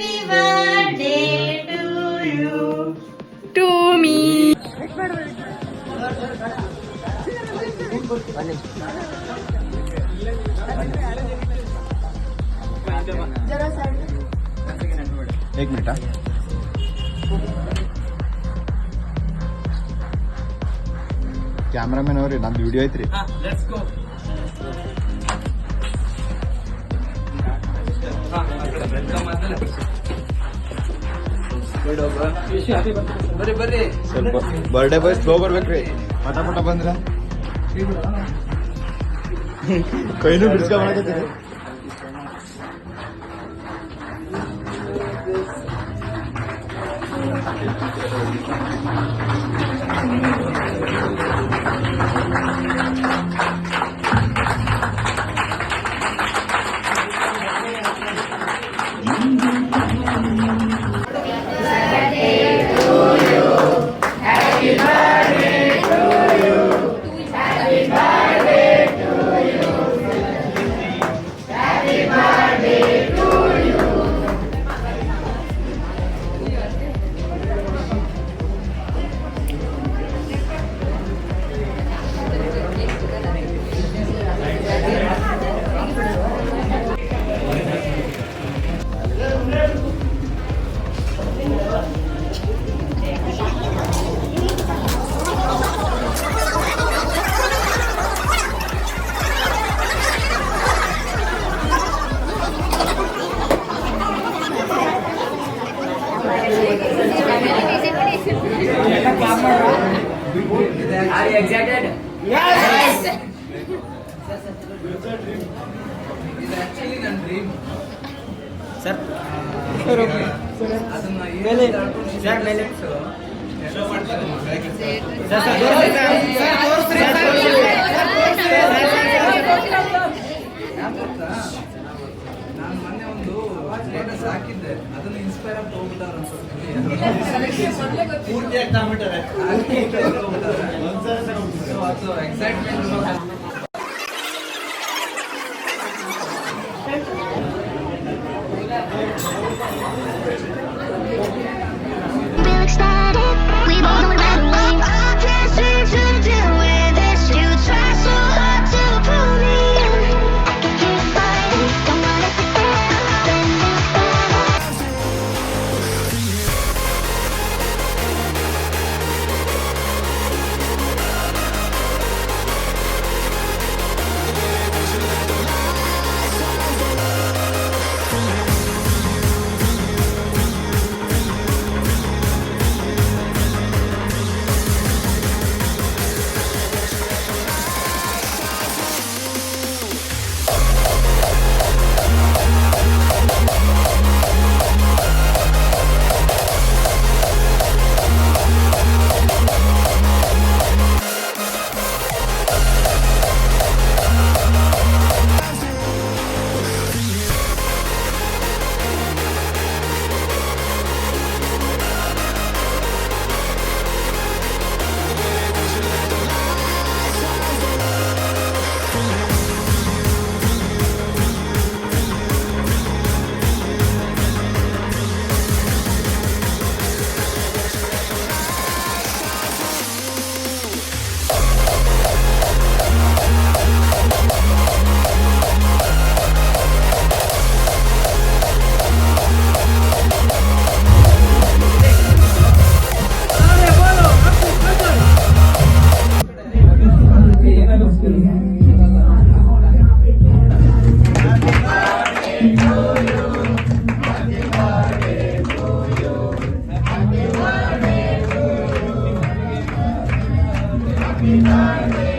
Happy birthday to you. To me एक minute हा. Cameraman ಅವ್ರಿ ನಂದು ವಿಡಿಯೋ ಐತ್ರಿ ಬರ್ರಿ ಬರ್ರಿ ಸ್ವಲ್ಪ ಬರ್ಡೇ ಬಾಯ್ ಸ್ಲೋ ಬರ್ಬೇಕ್ರಿ ಪಟ ಪಟ ಬಂದ್ರ ಕೈನೂ ಎಕ್ಸೈಟೆಡ್ ಇದು ಆಕ್ಚುಲಿ ನನ್ನ ಡ್ರೀಮ್ ಸರ್ ಅದನ್ನ ಮೇಲೆ. ಸರ್ ಮೇಲೆ. ಶೋ ಮಾಡ್ತೀನಿ ನಾನು ಮೊನ್ನೆ ಒಂದು ಸ್ಟೇಟಸ್ ಹಾಕಿದ್ದೆ. ಅದನ್ನ ಇನ್ಸ್ಪೈರ್ ಆಗಿ ಹೋಗ್ಬಿಟ್ಟಾರ so excitement about happy birthday.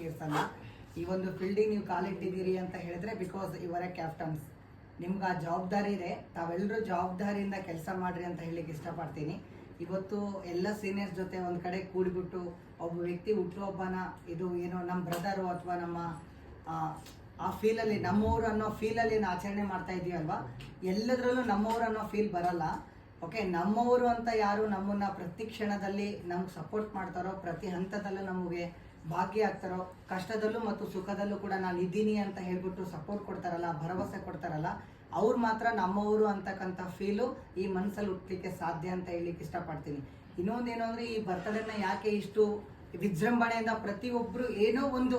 Extra ಅಲ್ಲ ಈ ಒಂದು ಫೀಲ್ಡಿಂಗ್ ನೀವು ಕಾಲಿಟ್ಟಿದ್ದೀರಿ ಅಂತ ಹೇಳಿದ್ರೆ ಬಿಕಾಸ್ ಇವರೇ ಕ್ಯಾಪ್ಟನ್ಸ್ ನಿಮ್ಗೆ ಆ ಜವಾಬ್ದಾರಿ ಇದೆ. ತಾವೆಲ್ಲರೂ ಜವಾಬ್ದಾರಿಯಿಂದ ಕೆಲಸ ಮಾಡ್ರಿ ಅಂತ ಹೇಳಿಕ್ಕೆ ಇಷ್ಟಪಡ್ತೀನಿ. ಇವತ್ತು ಎಲ್ಲ ಸೀನಿಯರ್ಸ್ ಜೊತೆ ಒಂದು ಕಡೆ ಕೂಡಿಬಿಟ್ಟು ಒಬ್ಬ ವ್ಯಕ್ತಿ ಹುಟ್ಟುಹಬ್ಬನ ಇದು ಏನೋ ನಮ್ಮ ಬ್ರದರು ಅಥವಾ ನಮ್ಮ, ಆ ಫೀಲಲ್ಲಿ ನಮ್ಮವರು ಅನ್ನೋ ಫೀಲಲ್ಲಿ ಏನು ಆಚರಣೆ ಮಾಡ್ತಾ ಇದೀವಲ್ವಾ? ಎಲ್ಲದರಲ್ಲೂ ನಮ್ಮವರು ಅನ್ನೋ ಫೀಲ್ ಬರಲ್ಲ. ಓಕೆ ನಮ್ಮವರು ಅಂತ ಯಾರು ನಮ್ಮನ್ನ ಪ್ರತಿ ಕ್ಷಣದಲ್ಲಿ ನಮ್ಗೆ ಸಪೋರ್ಟ್ ಮಾಡ್ತಾರೋ ಪ್ರತಿ ಹಂತದಲ್ಲೂ ನಮಗೆ ಭಾಗಿಯಾಗ್ತಾರೋ ಕಷ್ಟದಲ್ಲೂ ಮತ್ತು ಸುಖದಲ್ಲೂ ಕೂಡ ನಾನು ಇದ್ದೀನಿ ಅಂತ ಹೇಳ್ಬಿಟ್ಟು ಸಪೋರ್ಟ್ ಕೊಡ್ತಾರಲ್ಲ, ಭರವಸೆ ಕೊಡ್ತಾರಲ್ಲ, ಅವ್ರು ಮಾತ್ರ ನಮ್ಮವರು ಅಂತಕ್ಕಂಥ ಫೀಲು ಈ ಮನಸ್ಸಲ್ಲಿ ಹುಟ್ಟಲಿಕ್ಕೆ ಸಾಧ್ಯ ಅಂತ ಹೇಳಲಿಕ್ಕೆ ಇಷ್ಟಪಡ್ತೀನಿ. ಇನ್ನೊಂದೇನು ಅಂದರೆ ಈ ಬರ್ತಡೇನ ಯಾಕೆ ಇಷ್ಟು ವಿಜೃಂಭಣೆಯಿಂದ ಪ್ರತಿಯೊಬ್ಬರು ಏನೋ ಒಂದು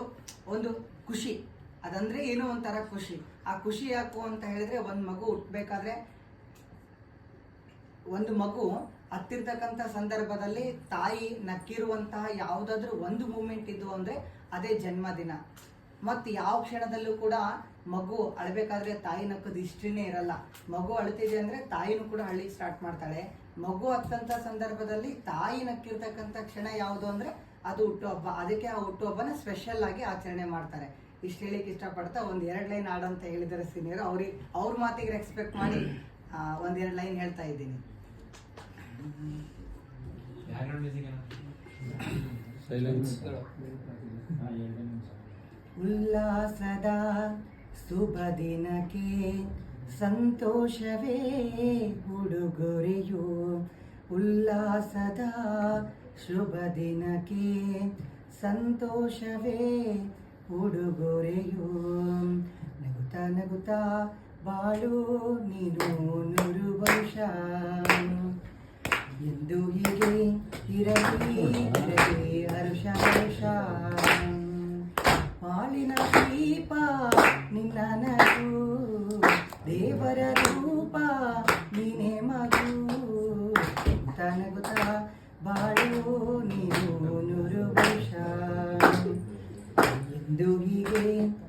ಒಂದು ಖುಷಿ, ಅದಂದರೆ ಏನೋ ಒಂಥರ ಖುಷಿ. ಆ ಖುಷಿ ಯಾಕು ಅಂತ ಹೇಳಿದ್ರೆ ಒಂದು ಮಗು ಹುಟ್ಟಬೇಕಾದ್ರೆ ಒಂದು ಮಗು ಹತ್ತಿರ್ತಕ್ಕಂಥ ಸಂದರ್ಭದಲ್ಲಿ ತಾಯಿ ನಕ್ಕಿರುವಂತಹ ಯಾವುದಾದ್ರೂ ಒಂದು ಮೂಮೆಂಟ್ ಇದ್ದು ಅಂದರೆ ಅದೇ ಜನ್ಮದಿನ. ಮತ್ತು ಯಾವ ಕ್ಷಣದಲ್ಲೂ ಕೂಡ ಮಗು ಅಳಬೇಕಾದ್ರೆ ತಾಯಿ ನಕ್ಕದ ಹಿಸ್ಟ್ರಿನೇ ಇರಲ್ಲ. ಮಗು ಅಳ್ತಿದೆ ಅಂದರೆ ತಾಯಿನೂ ಕೂಡ ಹಳ್ಳಿಗೆ ಸ್ಟಾರ್ಟ್ ಮಾಡ್ತಾಳೆ. ಮಗು ಹತ್ತಂಥ ಸಂದರ್ಭದಲ್ಲಿ ತಾಯಿ ನಕ್ಕಿರ್ತಕ್ಕಂಥ ಕ್ಷಣ ಯಾವುದು ಅಂದರೆ ಅದು ಹುಟ್ಟುಹಬ್ಬ ಅದಕ್ಕೆ ಆ ಹುಟ್ಟುಹಬ್ಬನ ಸ್ಪೆಷಲ್ ಆಗಿ ಆಚರಣೆ ಮಾಡ್ತಾರೆ. ಇಷ್ಟು ಹೇಳಿಕ್ಕೆ ಇಷ್ಟಪಡ್ತಾ ಒಂದು ಎರಡು ಲೈನ್ ಹಾಡಂತ ಹೇಳಿದರೆ ಸೀನಿಯರ್ ಅವ್ರಿಗೆ. ಅವ್ರ ಮಾತಿಗೆ ರೆಸ್ಪೆಕ್ಟ್ ಮಾಡಿ ಒಂದೆರಡು ಲೈನ್ ಹೇಳ್ತಾ ಇದ್ದೀನಿ. ಉಲ್ಲಾಸದ ಶುಭ ದಿನಕ್ಕೆ ಸಂತೋಷವೇ ಉಡುಗೊರೆಯು? ಉಲ್ಲಾಸದ ಶುಭ ದಿನಕ್ಕೆ ಸಂತೋಷವೇ ಉಡುಗೊರೆಯು? ನಗುತ ನಗುತ್ತಾ ಬಾಳು ನೀನು ನೂರು ವರ್ಷ.